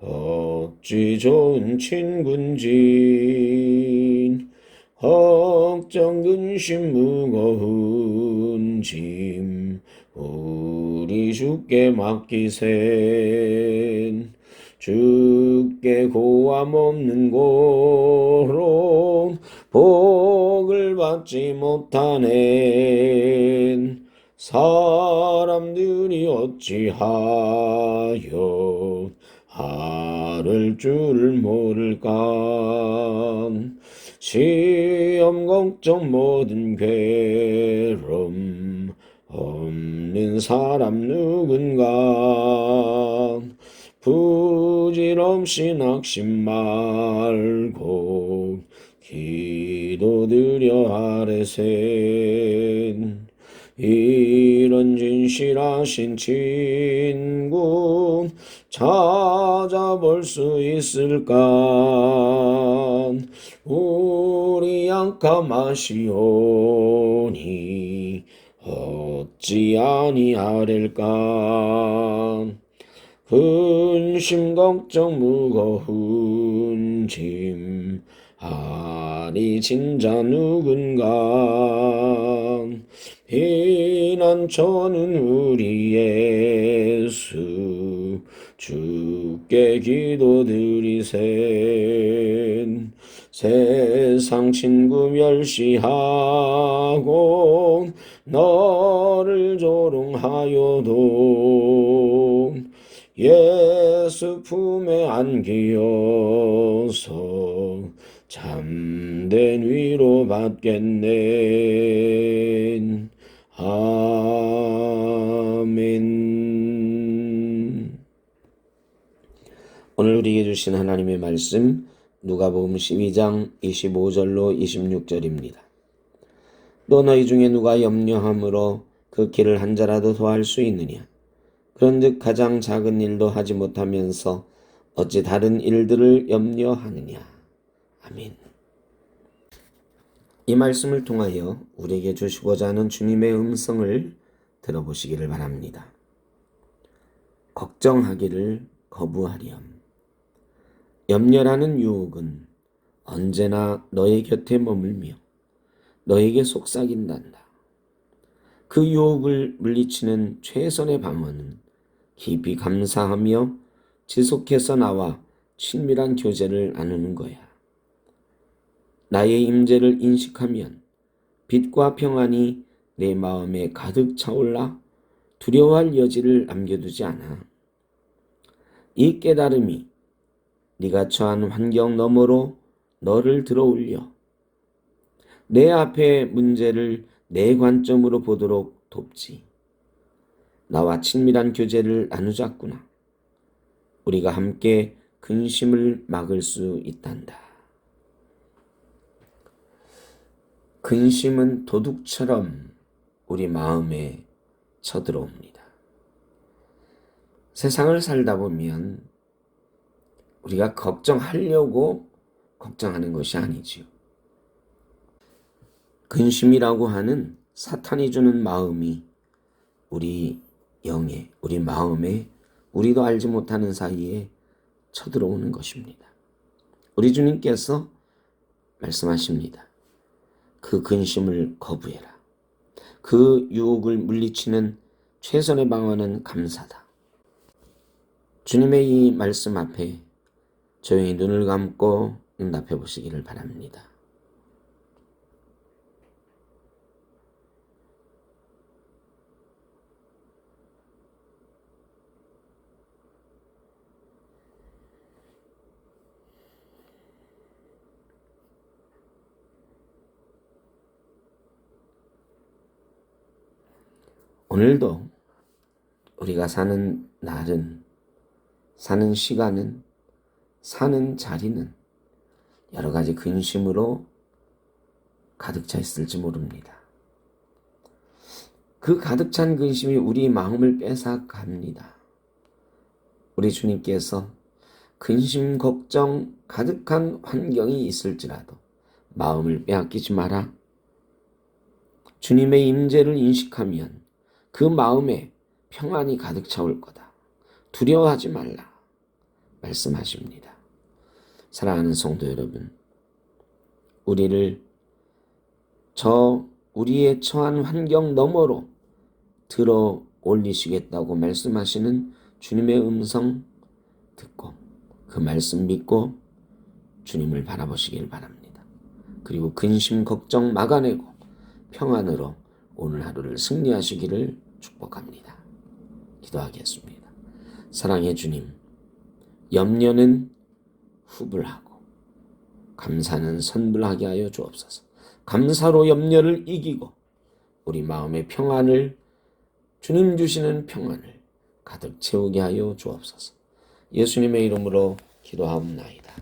어찌 좋은 친군진 걱정 근심 무거운 짐 우리 주께 맡기센 주께 고함 없는 고로 복을 받지 못하는 사람들이 어찌하여 하를 줄 모를까? 시험 걱정 모든 괴로움 없는 사람 누군가? 부질없이 낙심 말고 기도드려 아래센. 이런 진실하신 친구 찾아 볼 수 있을까? 우리 약함하시오니 어찌 아니하릴까? 근심 걱정 무거운 짐 아니 진짜 누군가? 피난처는 우리 예수 주께 기도드리센 세상 친구 멸시하고 너를 조롱하여도 예수 품에 안기어서 참된 위로 받겠네. 아 오늘 우리에게 주신 하나님의 말씀 누가복음 12장 25절로 26절입니다. 또 너희 중에 누가 염려함으로 그 길을 한 자라도 더할 수 있느냐? 그런즉 가장 작은 일도 하지 못하면서 어찌 다른 일들을 염려하느냐? 아멘. 이 말씀을 통하여 우리에게 주시고자 하는 주님의 음성을 들어보시기를 바랍니다. 걱정하기를 거부하렴. 염려라는 유혹은 언제나 너의 곁에 머물며 너에게 속삭인단다. 그 유혹을 물리치는 최선의 방어는 깊이 감사하며 지속해서 나와 친밀한 교제를 나누는 거야. 나의 임재를 인식하면 빛과 평안이 내 마음에 가득 차올라 두려워할 여지를 남겨두지 않아. 이 깨달음이 네가 처한 환경 너머로 너를 들어 올려 내 앞의 문제를 내 관점으로 보도록 돕지. 나와 친밀한 교제를 나누자꾸나. 우리가 함께 근심을 막을 수 있단다. 근심은 도둑처럼 우리 마음에 쳐들어옵니다. 세상을 살다 보면 우리가 걱정하려고 걱정하는 것이 아니지요. 근심이라고 하는 사탄이 주는 마음이 우리 영에, 우리 마음에 우리도 알지 못하는 사이에 쳐들어오는 것입니다. 우리 주님께서 말씀하십니다. 그 근심을 거부해라. 그 유혹을 물리치는 최선의 방어는 감사다. 주님의 이 말씀 앞에 조용히 눈을 감고 응답해 보시기를 바랍니다. 오늘도 우리가 사는 날은, 사는 시간은 사는 자리는 여러 가지 근심으로 가득 차 있을지 모릅니다. 그 가득 찬 근심이 우리 마음을 뺏어갑니다. 우리 주님께서 근심, 걱정 가득한 환경이 있을지라도 마음을 빼앗기지 마라. 주님의 임재를 인식하면 그 마음에 평안이 가득 차올 거다. 두려워하지 말라. 말씀하십니다. 사랑하는 성도 여러분, 우리를 저 우리의 처한 환경 너머로 들어 올리시겠다고 말씀하시는 주님의 음성 듣고 그 말씀 믿고 주님을 바라보시길 바랍니다. 그리고 근심 걱정 막아내고 평안으로 오늘 하루를 승리하시기를 축복합니다. 기도하겠습니다. 사랑의 주님, 염려는 후불하고 감사는 선불하게 하여 주옵소서. 감사로 염려를 이기고 우리 마음의 평안을 주님 주시는 평안을 가득 채우게 하여 주옵소서. 예수님의 이름으로 기도하옵나이다.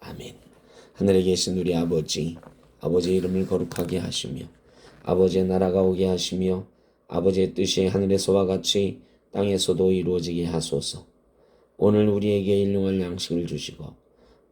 아멘. 하늘에 계신 우리 아버지, 아버지의 이름을 거룩하게 하시며 아버지의 나라가 오게 하시며 아버지의 뜻이 하늘에서와 같이 땅에서도 이루어지게 하소서. 오늘 우리에게 일용할 양식을 주시고